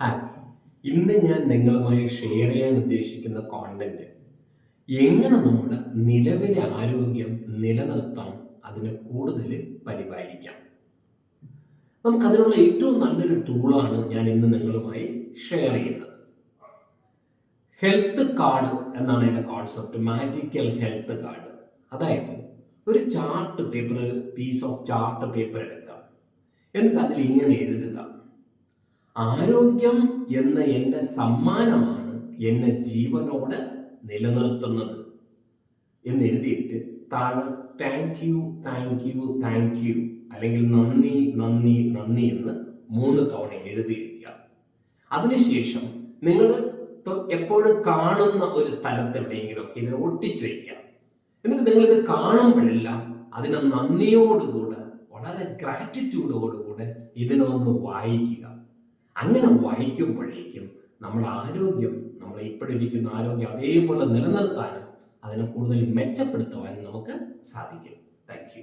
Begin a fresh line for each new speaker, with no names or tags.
Hi ഇന്ന് ഞാൻ നിങ്ങളുമായി ഷെയർ ചെയ്യാൻ ഉദ്ദേശിക്കുന്ന കോണ്ടന്റ് എങ്ങനെ നമ്മുടെ നിലവിലെ ആരോഗ്യം നിലനിർത്താം അതിനെ കൂടുതൽ പരിപാലിക്കാം. നമുക്കതിനുള്ള ഏറ്റവും നല്ലൊരു ടൂളാണ് ഞാൻ ഇന്ന് നിങ്ങളുമായി ഷെയർ ചെയ്യുന്നത്. ഹെൽത്ത് കാർഡ് എന്നാണ് എന്റെ കോൺസെപ്റ്റ് മാജിക്കൽ ഹെൽത്ത് കാർഡ് അതായത് ഒരു chart paper piece of chart paper എടുക്കുക. എന്നിട്ട് അതിൽ ഇങ്ങനെ എഴുതുക. ആരോഗ്യം എന്ന എന്റെ സമ്മാനമാണ് എന്നെ ജീവനോട് നിലനിർത്തുന്നത്. എന്ന് എഴുതിയിട്ട് താഴെ thank you thank you thank you അല്ലെങ്കിൽ നന്ദി നന്ദി നന്ദി എന്ന് മൂന്ന് തവണ എഴുതി വയ്ക്കുക അതിനുശേഷം നിങ്ങൾ എപ്പോഴും കാണുന്ന ഒരു സ്ഥലത്ത് എവിടെയെങ്കിലുമൊക്കെ ഇതിനെ ഒട്ടിച്ചു വയ്ക്കുക എന്നിട്ട് നിങ്ങൾ ഇത് കാണുമ്പോഴെല്ലാം അതിനെ നന്ദിയോടുകൂടെ വളരെ ഗ്രാറ്റിറ്റ്യൂഡോടുകൂടെ ഇതിനൊന്ന് വായിക്കുക. അങ്ങനെ വായിക്കുമ്പോഴേക്കും നമ്മുടെ ആരോഗ്യം നമ്മൾ ഇപ്പോഴിരിക്കുന്ന ആരോഗ്യം അതേപോലെ നിലനിർത്താനും അതിനെ കൂടുതൽ മെച്ചപ്പെടുത്തുവാനും നമുക്ക് സാധിക്കും. Thank you